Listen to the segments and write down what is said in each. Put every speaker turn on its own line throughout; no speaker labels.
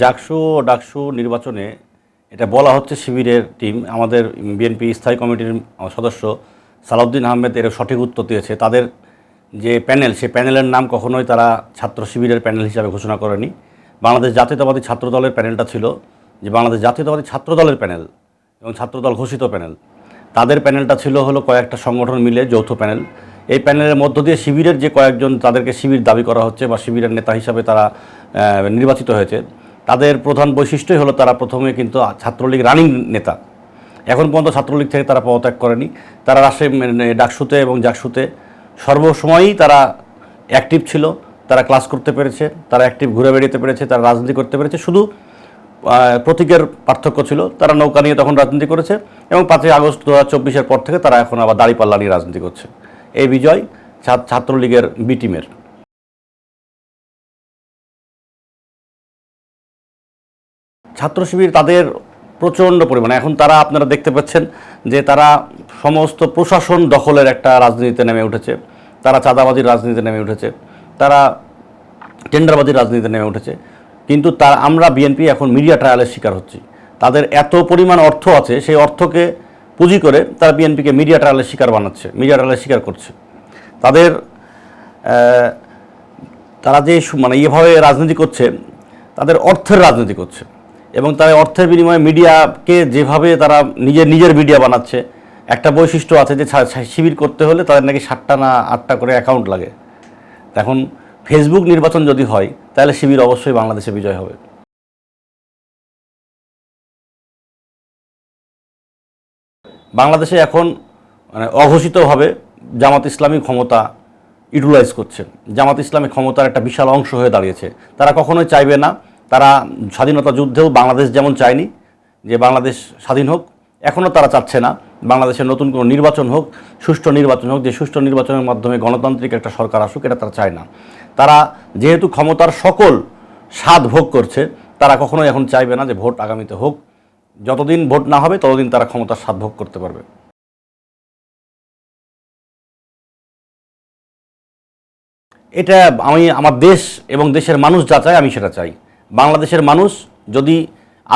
জাকসু ও ডাকসু নির্বাচনে এটা বলা হচ্ছে শিবিরের টিম। আমাদের বিএনপি স্থায়ী কমিটির সদস্য সালাউদ্দিন আহমেদ এর সঠিক উত্তর দিয়েছে। তাদের যে প্যানেল, সেই প্যানেলের নাম কখনোই তারা ছাত্র শিবিরের প্যানেল হিসাবে ঘোষণা করেনি। বাংলাদেশ জাতীয়তাবাদী ছাত্র দলের প্যানেলটা ছিল যে বাংলাদেশ জাতীয়তাবাদী ছাত্র দলের প্যানেল এবং ছাত্রদল ঘোষিত প্যানেল। তাদের প্যানেলটা ছিল হলো কয়েকটা সংগঠন মিলে যৌথ প্যানেল। এই প্যানেলের মধ্য দিয়ে শিবিরের যে কয়েকজন তাদেরকে শিবির দাবি করা হচ্ছে বা শিবিরের নেতা হিসাবে তারা নির্বাচিত হয়েছে। তাদের প্রধান বৈশিষ্ট্যই হলো তারা প্রথমে কিন্তু ছাত্রলীগ রানিং নেতা। এখন পর্যন্ত ছাত্রলীগ থেকে তারা পদত্যাগ করেনি। তারা রাষ্ট্রে ডাকসুতে এবং জাকসুতে সর্বসময়ই তারা অ্যাক্টিভ ছিল। তারা ক্লাস করতে পেরেছে, তারা অ্যাক্টিভ ঘুরে বেড়াতে পেরেছে, তারা রাজনীতি করতে পেরেছে। শুধু প্রতীকের পার্থক্য ছিল, তারা নৌকা নিয়ে তখন রাজনীতি করেছে এবং পাঁচই আগস্ট দু হাজার পর থেকে তারা এখন আবার দাড়িপাল্লা নিয়ে রাজনীতি করছে। এই বিজয় ছাত্রলীগের বি টিমের ছাত্র শিবির তাদের প্রচণ্ড পরিমাণে। এখন তারা আপনারা দেখতে পাচ্ছেন যে তারা সমস্ত প্রশাসন দখলের একটা রাজনীতিতে নেমে উঠেছে। তারা চাঁদাবাজির রাজনীতিতে নেমে উঠেছে। তারা টেন্ডারবাজির রাজনীতিতে নেমে উঠেছে। কিন্তু তার, আমরা বিএনপি এখন মিডিয়া ট্রায়ালের শিকার হচ্ছি। তাদের এত পরিমাণ অর্থ আছে, সেই অর্থকে পুঁজি করে তারা বিএনপিকে মিডিয়া ট্রায়ালের শিকার বানাচ্ছে, মিডিয়া ট্রায়ালের শিকার করছে। তাদের তারা যে মানে এভাবে রাজনীতি করছে, তাদের অর্থের রাজনীতি করছে। এবং তারা অর্থের বিনিময়ে মিডিয়াকে যেভাবে তারা নিজের নিজের মিডিয়া বানাচ্ছে, একটা বৈশিষ্ট্য আছে যে শিবির করতে হলে তাদের নাকি সাতটা না আটটা করে অ্যাকাউন্ট লাগে। এখন ফেসবুক নির্বাচন যদি হয়, তাহলে শিবির অবশ্যই বাংলাদেশে বিজয় হবে। বাংলাদেশে এখন মানে অঘোষিতভাবে জামাত ইসলামী ক্ষমতা ইউটিলাইজ করছে। জামাত ইসলামী ক্ষমতার একটা বিশাল অংশ হয়ে দাঁড়িয়েছে। তারা কখনোই চাইবে না তারা স্বাধীনতা যুদ্ধেও বাংলাদেশ যেমন চায়নি যে বাংলাদেশ স্বাধীন হোক, এখনও তারা চাচ্ছে না বাংলাদেশের নতুন কোনো নির্বাচন হোক, সুষ্ঠু নির্বাচন হোক, যে সুষ্ঠু নির্বাচনের মাধ্যমে গণতান্ত্রিক একটা সরকার আসুক, এটা তারা চায় না। তারা যেহেতু ক্ষমতার সকল স্বাদ ভোগ করছে, তারা কখনোই এখন চাইবে না যে ভোট আগামীতে হোক। যতদিন ভোট না হবে, ততদিন তারা ক্ষমতার স্বাদ ভোগ করতে পারবে। এটা আমি, আমার দেশ এবং দেশের মানুষ যা চায়, আমি সেটা চাই। বাংলাদেশের মানুষ যদি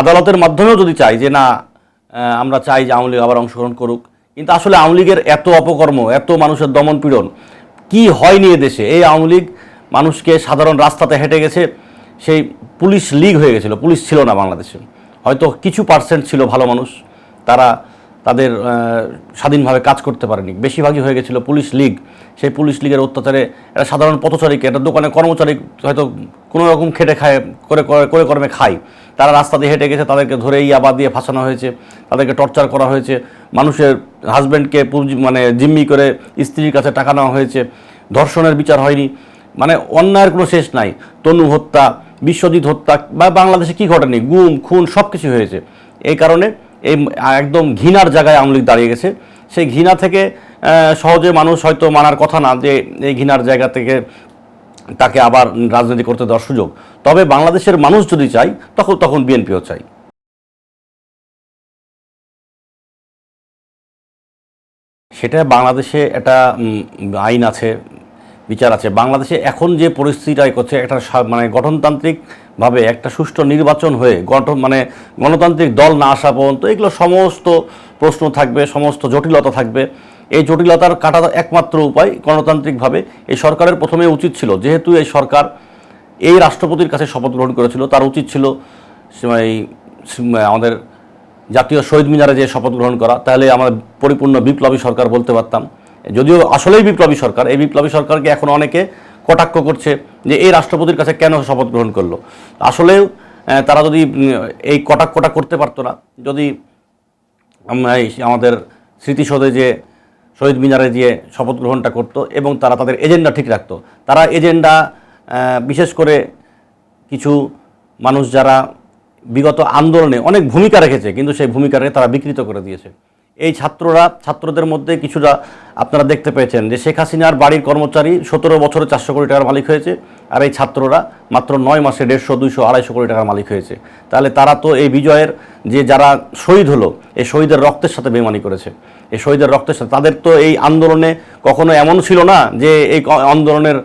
আদালতের মাধ্যমেও যদি চাই যে না আমরা চাই যে আওয়ামী লীগ আবার অংশগ্রহণ করুক, কিন্তু আসলে আওয়ামী লীগের এত অপকর্ম, এত মানুষের দমন পীড়ন কি হয়নি দেশে এই আওয়ামী লীগ মানুষকে সাধারণ রাস্তাতে হেঁটে গেছে, সেই পুলিশ লীগ হয়ে গেছিল, পুলিশ ছিল না বাংলাদেশে। হয়তো কিছু পার্সেন্ট ছিল ভালো মানুষ, তারা তাদের স্বাধীনভাবে কাজ করতে পারেনি। বেশিরভাগই হয়ে গেছিল পুলিশ লীগ। সেই পুলিশ লীগের অত্যাচারে একটা সাধারণ পথচারীকে, একটা দোকানে কর্মচারী হয়তো কোনো রকম খেটে খায়, করে, করে- করে কর্মে খায়। তারা রাস্তা দিয়ে হেঁটে গেছে, তাদেরকে ধরে ইয়াবা দিয়ে ফাঁসানো হয়েছে, তাদেরকে টর্চার করা হয়েছে। মানুষের হাজব্যান্ডকে পুঁজি মানে জিম্মি করে স্ত্রীর কাছে টাকা নেওয়া হয়েছে। ধর্ষণের বিচার হয়নি। মানে অন্যায়ের কোনো শেষ নাই। তনু হত্যা, বিশ্বজিৎ হত্যা, বা বাংলাদেশে কি ঘটেনি গুম, খুন সব কিছু হয়েছে। এই কারণে এই একদম ঘৃণার জায়গায় আওয়ামী লীগ দাঁড়িয়ে গেছে। সেই ঘৃণা থেকে সহজে মানুষ হয়তো মানার কথা না যে এই ঘৃণার জায়গা থেকে তাকে আবার রাজনীতি করতে দেওয়ার সুযোগ। তবে বাংলাদেশের মানুষ যদি চাই তখন তখন বিএনপিও চাই সেটা বাংলাদেশে একটা আইন আছে বিচার আছে। বাংলাদেশে এখন যে পরিস্থিতিটা করছে একটা মানে গঠনতান্ত্রিকভাবে একটা সুষ্ঠু নির্বাচন হয়ে গঠন মানে গণতান্ত্রিক দল না আসা পর্যন্ত এগুলো সমস্ত প্রশ্ন থাকবে, সমস্ত জটিলতা থাকবে। এই জটিলতার কাটা একমাত্র উপায় গণতান্ত্রিকভাবে এই সরকারের প্রথমে উচিত ছিল, যেহেতু এই সরকার এই রাষ্ট্রপতির কাছে শপথ গ্রহণ করেছিল, তার উচিত ছিল আমাদের জাতীয় শহীদ মিনারে যে শপথ গ্রহণ করা। তাহলে আমাদের পরিপূর্ণ বিপ্লবী সরকার বলতে পারতাম। যদিও আসলেই বিপ্লবী সরকার, এই বিপ্লবী সরকারকে এখন অনেকে কটাক্ষ করছে যে এই রাষ্ট্রপতির কাছে কেন শপথ গ্রহণ করল। আসলেও তারা যদি এই কটাক্ষটা করতে পারতো না, যদি আমাদের স্মৃতিসৌধে যে শহীদ মিনারে যে শপথ গ্রহণটা করতো এবং তারা তাদের এজেন্ডা ঠিক রাখতো, তারা এজেন্ডা বিশেষ করে কিছু মানুষ যারা বিগত আন্দোলনে অনেক ভূমিকা রেখেছে, কিন্তু সেই ভূমিকাকে তারা বিকৃত করে দিয়েছে। এই ছাত্ররা, ছাত্রদের মধ্যে কিছুটা আপনারা দেখতে পেয়েছেন যে শেখ হাসিনার বাড়ির কর্মচারী সতেরো বছরে চারশো কোটি টাকার মালিক হয়েছে আর এই ছাত্ররা মাত্র নয় মাসে দেড়শো, দুইশো, আড়াইশো কোটি টাকার মালিক হয়েছে। তাহলে তারা তো এই বিজয়ের যে যারা শহীদ হলো, এই শহীদের রক্তের সাথে বেমানি করেছে। এই শহীদের রক্তের সাথে তাদের তো এই আন্দোলনে কখনো এমন ছিল না যে এই আন্দোলনের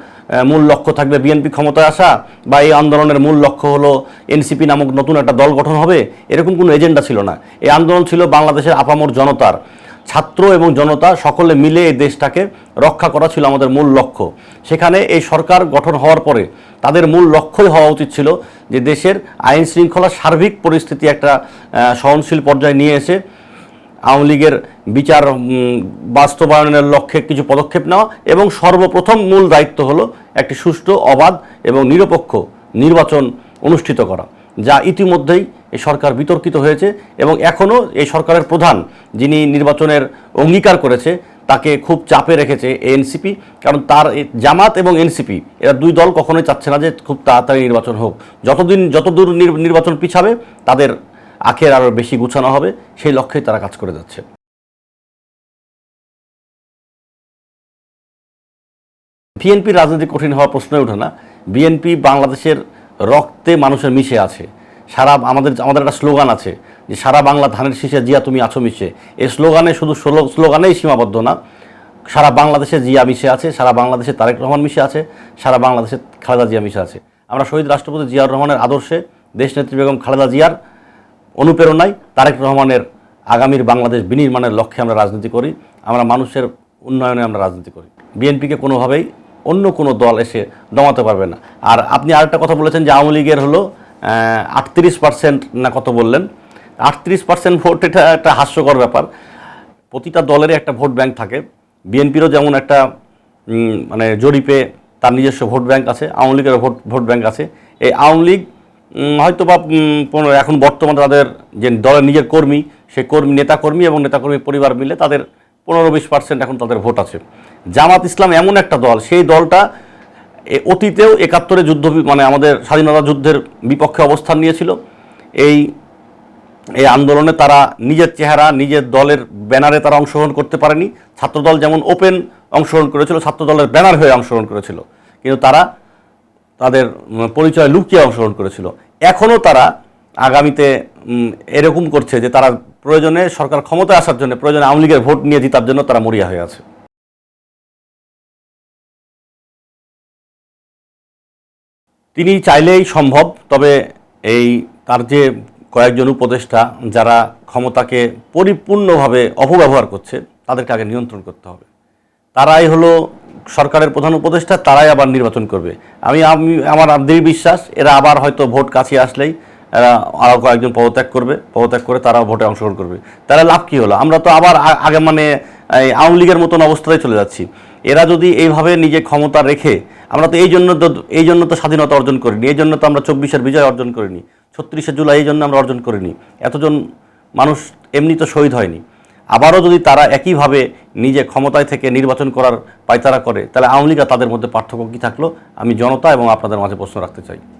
মূল লক্ষ্য থাকবে বিএনপি ক্ষমতায় আসা বা এই আন্দোলনের মূল লক্ষ্য হলো এনসিপি নামক নতুন একটা দল গঠন হবে, এরকম কোনো এজেন্ডা ছিল না। এই আন্দোলন ছিল বাংলাদেশের আপামর জনতার। ছাত্র এবং জনতা সকলে মিলে এই দেশটাকে রক্ষা করা ছিল আমাদের মূল লক্ষ্য। সেখানে এই সরকার গঠন হওয়ার পরে তাদের মূল লক্ষ্যই হওয়া উচিত ছিল যে দেশের আইন শৃঙ্খলা সার্বিক পরিস্থিতি একটা সহনশীল পর্যায়ে নিয়ে এসে আওয়ামী লীগের বিচার বাস্তবায়নের লক্ষ্যে কিছু পদক্ষেপ নেওয়া এবং সর্বপ্রথম মূল দায়িত্ব হলো একটি সুষ্ঠু, অবাধ এবং নিরপেক্ষ নির্বাচন অনুষ্ঠিত করা, যা ইতিমধ্যেই এই সরকার বিতর্কিত হয়েছে এবং এখনও এই সরকারের প্রধান যিনি নির্বাচনের অঙ্গীকার করেছে, তাকে খুব চাপে রেখেছে এনসিপি কারণ তার জামাত এবং এনসিপি, এরা দুই দল কখনোই চাচ্ছে না যে খুব তাড়াতাড়ি নির্বাচন হোক। যতদিন, যতদূর নির- নির্বাচন পিছাবে, তাদের আখের আরও বেশি গুছানো হবে, সেই লক্ষ্যেই তারা কাজ করে যাচ্ছে। বিএনপির রাজনীতি কঠিন হওয়ার প্রশ্নই ওঠে না। বিএনপি বাংলাদেশের রক্তে মানুষের মিশে আছে। সারা আমাদের আমাদের একটা স্লোগান আছে যে, সারা বাংলা ধানের শীষে জিয়া তুমি আছো মিশে। এই স্লোগানে শুধু স্লো- স্লোগানেই সীমাবদ্ধ না। সারা বাংলাদেশে জিয়া মিশে আছে, সারা বাংলাদেশে তারেক রহমান মিশে আছে, সারা বাংলাদেশে খালেদা জিয়া মিশে আছে। আমরা শহীদ রাষ্ট্রপতি জিয়াউর রহমানের আদর্শে দেশনেত্রী বেগম খালেদা জিয়ার অনুপ্রেরণায় তারেক রহমানের আগামীর বাংলাদেশ বিনির্মাণের লক্ষ্যে আমরা রাজনীতি করি, আমরা মানুষের উন্নয়নে আমরা রাজনীতি করি। বিএনপিকে কোনোভাবেই অন্য কোনো দল এসে দমাতে পারবে না। আর আপনি আরেকটা কথা বলেছেন যে আওয়ামী লীগের হলো আটত্রিশ পার্সেন্ট না কত বললেন? আটত্রিশ পার্সেন্ট ভোট এটা একটা হাস্যকর ব্যাপার। প্রতিটা দলেরই একটা ভোট ব্যাংক থাকে। বিএনপিরও যেমন একটা মানে জরিপে তার নিজস্ব ভোট ব্যাংক আছে, আওয়ামী লীগেরও ভোট ভোট ব্যাংক আছে। এই আওয়ামী লীগ হয়তো বা এখন বর্তমানে তাদের যে দলের নিজের কর্মী, সেই কর্মী, নেতাকর্মী এবং নেতাকর্মী পরিবার মিলে তাদের পনেরো বিশ পার্সেন্ট এখন তাদের ভোট আছে। জামাত ইসলাম এমন একটা দল, সেই দলটা অতীতেও একাত্তরে যুদ্ধ মানে আমাদের স্বাধীনতা যুদ্ধের বিপক্ষে অবস্থান নিয়েছিল। এই এই আন্দোলনে তারা নিজের চেহারা, নিজের দলের ব্যানারে তারা অংশগ্রহণ করতে পারেনি। ছাত্রদল যেমন ওপেন অংশগ্রহণ করেছিল, ছাত্রদলের ব্যানার হয়ে অংশগ্রহণ করেছিল। কিন্তু তারা তাদের পরিচয় লুকিয়ে অংশগ্রহণ করেছিল। এখনও তারা আগামীতে এরকম করছে যে তারা প্রয়োজনে সরকার ক্ষমতায় আসার জন্য, প্রয়োজনে আওয়ামী লীগের ভোট নিয়ে জিতার জন্য তারা মরিয়া হয়ে আছে। তিনি চাইলেই সম্ভব, তবে এই, তার যে কয়েকজন উপদেষ্টা যারা ক্ষমতাকে পরিপূর্ণভাবে অপব্যবহার করছে, তাদেরকে আগে নিয়ন্ত্রণ করতে হবে। তারাই হলো সরকারের প্রধান উপদেষ্টা, তারাই আবার নির্বাচন করবে। আমি আমি, আমার দৃঢ় বিশ্বাস, এরা আবার হয়তো ভোট কাছে আসলেই এরা আরও কয়েকজন পদত্যাগ করবে, পদত্যাগ করে তারাও ভোটে অংশগ্রহণ করবে। তারা লাভ কী হলো? আমরা তো আবার আগে মানে এই আওয়ামী লীগের মতন অবস্থায় চলে যাচ্ছি। এরা যদি এইভাবে নিজে ক্ষমতা রেখে, আমরা তো এই জন্য তো, এই জন্য তো স্বাধীনতা অর্জন করিনি, এই জন্য তো আমরা চব্বিশের বিজয় অর্জন করিনি, ছত্রিশে জুলাই এই জন্য আমরা অর্জন করিনি। এতজন মানুষ এমনি তো শহীদ হয়নি। আবারও যদি তারা একইভাবে নিজে ক্ষমতায় থেকে নির্বাচন করার পায়তারা করে, তাহলে আওয়ামী লীগ তাদের মধ্যে পার্থক্য কী থাকল? আমি জনতা এবং আপনাদের মাঝে প্রশ্ন রাখতে চাই।